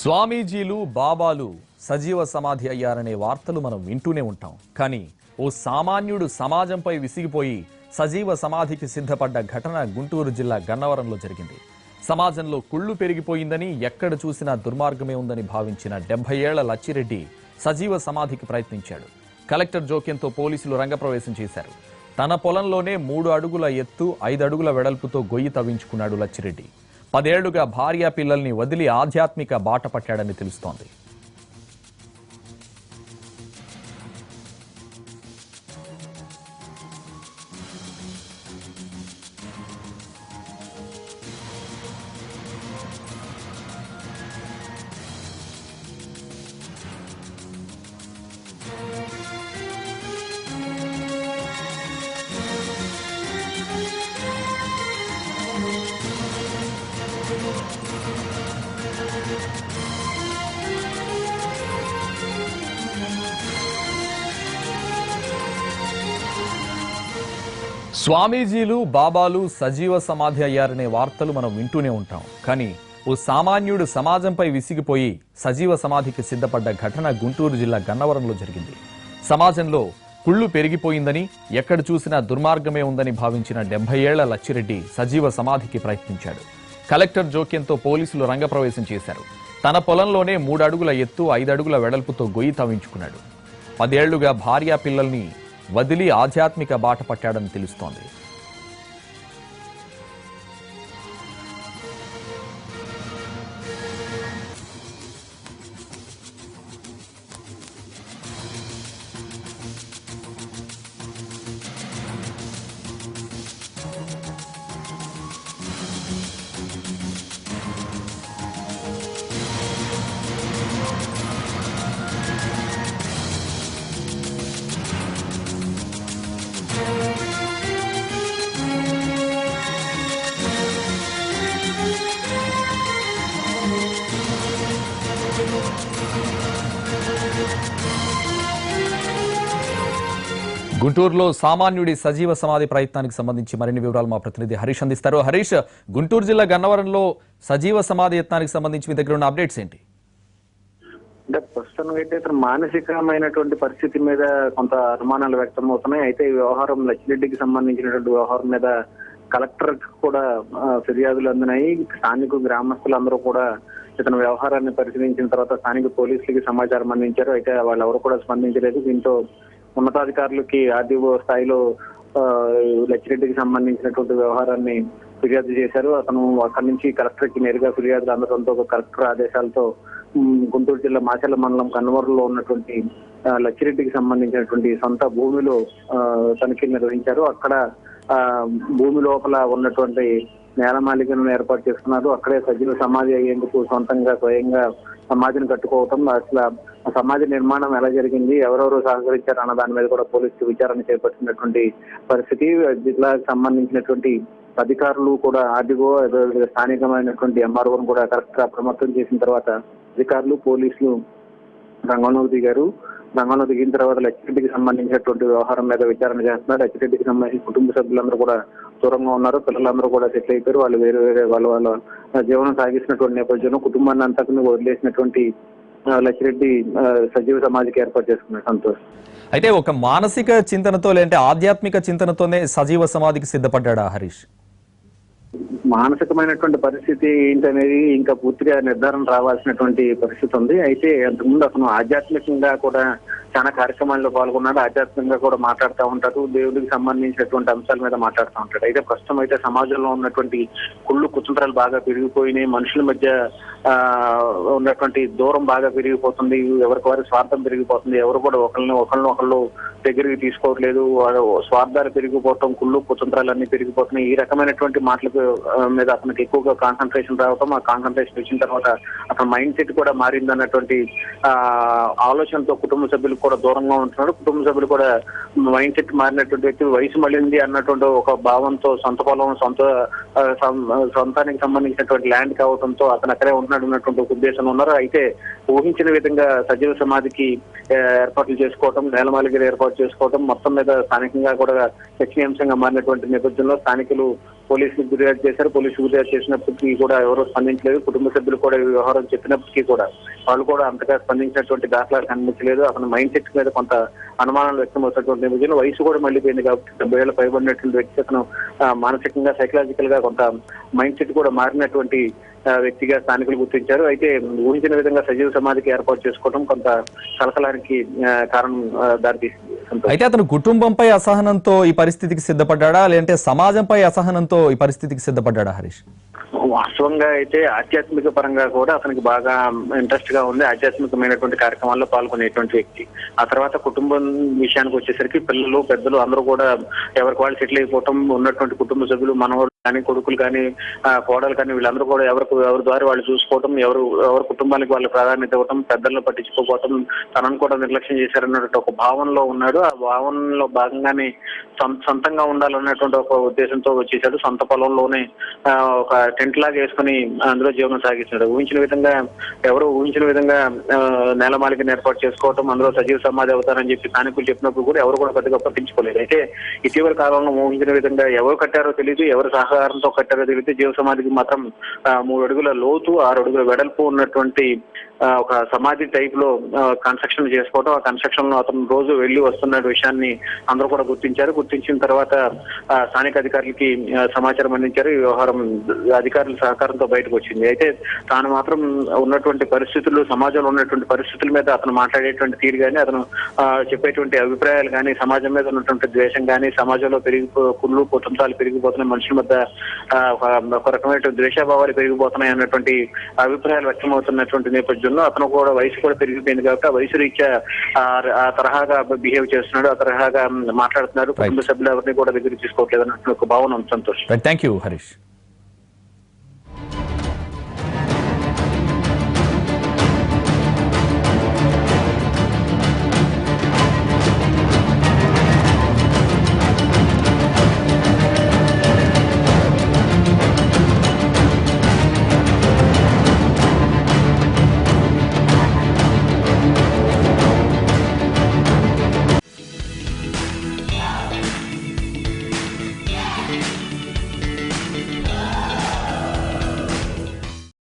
స్వామీజీలు బాబాలు సజీవ సమాధి అయ్యారనే వార్తలు మనం వింటూనే ఉంటాం. కానీ ఓ సామాన్యుడు సమాజంపై విసిగిపోయి సజీవ సమాధికి సిద్ధపడ్డ ఘటన గుంటూరు జిల్లా గన్నవరంలో జరిగింది. సమాజంలో కుళ్ళు పెరిగిపోయిందని ఎక్కడ చూసినా దుర్మార్గమే ఉందని భావించిన డెబ్బై ఏళ్ళ లచ్చిరెడ్డి సజీవ సమాధికి ప్రయత్నించాడు. కలెక్టర్ జోక్యంతో పోలీసులు రంగప్రవేశం చేశారు. తన పొలంలోనే మూడు అడుగుల ఎత్తు ఐదు అడుగుల వెడల్పుతో గొయ్యి తవ్వించుకున్నాడు లచ్చిరెడ్డి. పదేళ్ళుగా భార్య పిల్లల్ని వదిలి ఆధ్యాత్మిక బాట పట్టాడని తెలుస్తోంది. స్వామీజీలు బాబాలు సజీవ సమాధి అయ్యారనే వార్తలు మనం వింటూనే ఉంటాం. కానీ ఓ సామాన్యుడు సమాజంపై విసిగిపోయి సజీవ సమాధికి సిద్ధపడ్డ ఘటన గుంటూరు జిల్లా గన్నవరంలో జరిగింది. సమాజంలో కుళ్ళు పెరిగిపోయిందని ఎక్కడ చూసినా దుర్మార్గమే ఉందని భావించిన డెబ్బై ఏళ్ళ లచ్చిరెడ్డి సజీవ సమాధికి ప్రయత్నించాడు. కలెక్టర్ జోక్యంతో పోలీసులు రంగప్రవేశం చేశారు. తన పొలంలోనే మూడు అడుగుల ఎత్తు ఐదు అడుగుల వెడల్పుతో గొయ్యి తవ్వించుకున్నాడు. పదేళ్ళుగా భార్యా పిల్లల్ని వదిలి ఆధ్యాత్మిక బాట పట్టాడని తెలుస్తోంది. గుంటూరులో సామాన్యుడి సజీవ సమాధి ప్రయత్నానికి సంబంధించి మరిన్ని వివరాలు మా ప్రతినిధి హరీష్ అందిస్తారు. హరీష్ గుంటూరు జిల్లా గన్నవరంలో సజీవ సమాధి యత్నానికి సంబంధించి మీ దగ్గర ఉన్న అప్డేట్స్ ఏంటి? అంటే ప్రస్తుతానికి అయితే ఇతను మానసికమైనటువంటి పరిస్థితి మీద కొంత అనుమానాలు వ్యక్తం అవుతున్నాయి అయితే ఈ వ్యవహారం లచ్చిరెడ్డికి సంబంధించినటువంటి వ్యవహారం మీద కలెక్టర్ కూడా ఫిర్యాదులు అందినాయి. స్థానిక గ్రామస్తులందరూ కూడా ఇతని వ్యవహారాన్ని పరిశీలించిన తర్వాత స్థానిక పోలీసులకి సమాచారం అందించారు. అయితే వాళ్ళు ఎవరు కూడా స్పందించలేదు. దీంతో ఉన్నతాధికారులకి ఆర్డీఓ స్థాయిలో ఆ, లచ్చిరెడ్డికి సంబంధించినటువంటి వ్యవహారాన్ని ఫిర్యాదు చేశారు. అతను అక్కడి నుంచి కలెక్టర్కి నేరుగా ఫిర్యాదులు అందడంతో ఒక కలెక్టర్ ఆదేశాలతో గుంటూరు జిల్లా మాచర్ల మండలం కన్వరంలో ఉన్నటువంటి లచ్చిరెడ్డికి సంబంధించినటువంటి సొంత భూమిలో ఆ, తనిఖీలు నిర్వహించారు. అక్కడ ఆ, భూమి లోపల ఉన్నటువంటి నేలమాలికను ఏర్పాటు చేసుకున్నారు అక్కడే సజీవ సమాధి అయ్యేందుకు సొంతంగా స్వయంగా సమాధిని కట్టుకోవటం అసలు సమాధి నిర్మాణం ఎలా జరిగింది ఎవరెవరు సహకరించారు అన్న దాని మీద కూడా పోలీసులు విచారణ చేపట్టినటువంటి పరిస్థితి జిల్లాకు సంబంధించినటువంటి అధికారులు కూడా ఆర్డీఓ స్థానికమైనటువంటి ఎంఆర్ఓను కూడా కరెక్ట్గా అప్రమత్తం చేసిన తర్వాత అధికారులు పోలీసులు రంగంలోకి దిగారు. రంగంలో దిగిన తర్వాత లచ్చిరెడ్డికి సంబంధించినటువంటి వ్యవహారం మీద విచారణ చేస్తున్నారు. లచ్చిరెడ్డికి సంబంధించి కుటుంబ సభ్యులందరూ కూడా దూరంగా ఉన్నారు. పిల్లలందరూ కూడా సెటిల్ అయిపోయారు వాళ్ళు వేరే వేరే వాళ్ళ వాళ్ళ జీవనం సాగిస్తున్నటువంటి నేపథ్యంలో కుటుంబాన్ని అంతకుని వదిలేసినటువంటి లక్ష్మిరెడ్డి సజీవ సమాధికి ఏర్పాటు చేసుకున్నారు. సంతోష్. అయితే ఒక మానసిక చింతనతో లేదంటే ఆధ్యాత్మిక చింతనతోనే సజీవ సమాధికి సిద్ధపడ్డా హరీష్? మానసికమైనటువంటి పరిస్థితి ఏంటనేది ఇంకా పూర్తిగా నిర్ధారణ రావాల్సినటువంటి పరిస్థితి ఉంది. అయితే అంతకుముందు అతను ఆధ్యాత్మికంగా కూడా చాలా కార్యక్రమాల్లో పాల్గొన్నాడు. ఆధ్యాత్మికంగా కూడా మాట్లాడుతూ ఉంటాడు. దేవుడికి సంబంధించినటువంటి అంశాల మీద మాట్లాడుతూ ఉంటాడు. అయితే ప్రస్తుతం అయితే సమాజంలో ఉన్నటువంటి కుళ్ళు కుతంత్రాలు బాగా పెరిగిపోయినాయి. మనుషుల మధ్య ఆ ఉన్నటువంటి దూరం బాగా పెరిగిపోతుంది. ఎవరికి వారి స్వార్థం పెరిగిపోతుంది. ఎవరు కూడా ఒకరిని ఒకరిని ఒకళ్ళు దగ్గరికి తీసుకోవట్లేదు స్వార్థాలు పెరిగిపోవటం కుళ్ళు కుతంత్రాలన్నీ పెరిగిపోతున్నాయి. ఈ రకమైనటువంటి మాటల మీద అతనికి ఎక్కువగా కాన్సన్ట్రేషన్ రావటం ఆ కాన్సన్ట్రేషన్ వచ్చిన తర్వాత అతని మైండ్ సెట్ కూడా మారింది అన్నటువంటి ఆ ఆలోచనతో కుటుంబ సభ్యులు కూడా దూరంగా ఉంటున్నాడు కుటుంబ సభ్యులు కూడా మైండ్ సెట్ మారినటువంటి వ్యక్తి వయసు మళ్ళింది అన్నటువంటి ఒక భావంతో సొంత పొలం సొంత సొంతానికి సంబంధించినటువంటి ల్యాండ్ కావడంతో అతను అక్కడే ఉంటున్నాడు అన్నటువంటి ఒక ఉద్దేశంలో ఉన్నారు. అయితే ఊహించిన విధంగా సజీవ సమాధికి ఏర్పాట్లు చేసుకోవటం నేలమాలిగిరి ఏర్పాటు చేసుకోవటం మొత్తం మీద స్థానికంగా కూడా చర్చనీయాంశంగా మారినటువంటి నేపథ్యంలో స్థానికులు పోలీసులకు ఫిర్యాదు చేశారు. పోలీసులు ఫిర్యాదు చేసినప్పటికీ కూడా ఎవరూ స్పందించలేదు. కుటుంబ సభ్యులు కూడా ఈ వ్యవహారం చెప్పినప్పటికీ కూడా వాళ్ళు కూడా అంతగా స్పందించినటువంటి దాఖలాలు కనిపించలేదు. అతని మైండ్ సెట్ మీద కొంత అనుమానాలు వ్యక్తం అవుతున్నటువంటి నేపథ్యంలో వయసు కూడా మళ్ళీపోయింది కాబట్టి డెబ్బై ఏళ్ళ పైబడినటువంటి వ్యక్తి అతను మానసికంగా సైకలాజికల్గా కొంత మైండ్ సెట్ కూడా మారినటువంటి వ్యక్తిగా స్థానికులు గుర్తించారు. అయితే ఊహించిన విధంగా సజీవ సమాధికి ఏర్పాటు చేసుకోవడం కొంత కలకలానికి కారణం దారితీసింది. అయితే అతను కుటుంబంపై అసహనంతో ఈ పరిస్థితికి సిద్ధపడ్డా లేదంటే సమాజంపై అసహనంతో ఈ పరిస్థితికి సిద్ధపడ్డా హరీష్? వాస్తవంగా అయితే ఆధ్యాత్మిక పరంగా కూడా అతనికి బాగా ఇంట్రెస్ట్గా ఉంది. ఆధ్యాత్మికమైనటువంటి కార్యక్రమాల్లో పాల్గొనేటువంటి వ్యక్తి. ఆ తర్వాత కుటుంబం విషయానికి వచ్చేసరికి పిల్లలు పెద్దలు అందరూ కూడా ఎవరికి వాళ్ళు సెటిల్ అయిపోవటం ఉన్నటువంటి కుటుంబ సభ్యులు మనవాళ్ళు కానీ కొడుకులు కానీ కోడలు కానీ వీళ్ళందరూ కూడా ఎవరికి ఎవరి ద్వారా వాళ్ళు చూసుకోవటం ఎవరు ఎవరి కుటుంబానికి వాళ్ళు ప్రాధాన్యత ఇవ్వటం పెద్దలను పట్టించుకోకపోవటం తనను కూడా నిర్లక్ష్యం చేశారన్నటువంటి ఒక భావనలో ఉన్నాడు. ఆ భావనలో భాగంగానే సొంతంగా ఉండాలన్నటువంటి ఒక ఉద్దేశంతో వచ్చేసాడు. సొంత పొలంలోనే ఒక టెంట్ లాగా వేసుకుని అందులో జీవనం సాగిస్తున్నాడు ఊహించిన విధంగా ఎవరు ఊహించిన విధంగా నేలమాలికను ఏర్పాటు చేసుకోవటం అందులో సజీవ సమాధి అవుతారని చెప్పి స్థానికులు చెప్పినప్పుడు కూడా ఎవరు కూడా పెద్దగా పట్టించుకోలేదు. అయితే ఇటీవల కాలంలో ఊహించిన విధంగా ఎవరు కట్టారో తెలియదు ఎవరు సహకారంతో కట్టారో తెలియదు జీవ సమాధికి మాత్రం మూడు అడుగుల లోతు ఆరు అడుగుల వెడల్పు ఉన్నటువంటి ఒక సమాధి టైప్లో కన్స్ట్రక్షన్ చేసుకోవడం ఆ కన్స్ట్రక్షన్లో అతను రోజు వెళ్ళి వస్తున్న విషయాన్ని అందరూ కూడా గుర్తించారు. గుర్తించిన తర్వాత ఆ, స్థానిక అధికారులకి సమాచారం అందించారు. ఈ వ్యవహారం అధికారులు సహకారంతో బయటకు వచ్చింది. అయితే తాను మాత్రం ఉన్నటువంటి పరిస్థితులు సమాజంలో ఉన్నటువంటి పరిస్థితుల మీద అతను మాట్లాడేటువంటి తీరు కానీ అతను చెప్పేటువంటి అభిప్రాయాలు కానీ సమాజం మీద ఉన్నటువంటి ద్వేషం కానీ సమాజంలో పెరిగి కుళ్ళు కుటుంబాలు పెరిగిపోతున్నాయి మనుషుల మధ్య ఒక- రకమైన ద్వేషాభావాలు పెరిగిపోతున్నాయి అన్నటువంటి అభిప్రాయాలు వ్యక్తమవుతున్నటువంటి నేపథ్యంలో అతను కూడా వయసు కూడా పెరిగిపోయింది కాబట్టి ఆ వయసు రీత్యా ఆ తరహాగా బిహేవ్ చేస్తున్నాడు ఆ తరహాగా మాట్లాడుతున్నాడు కుటుంబ సభ్యులు ఎవరిని కూడా దగ్గర తీసుకోవట్లేదు అన్నటువంటి ఒక భావన సంతోష్. Thank you Harish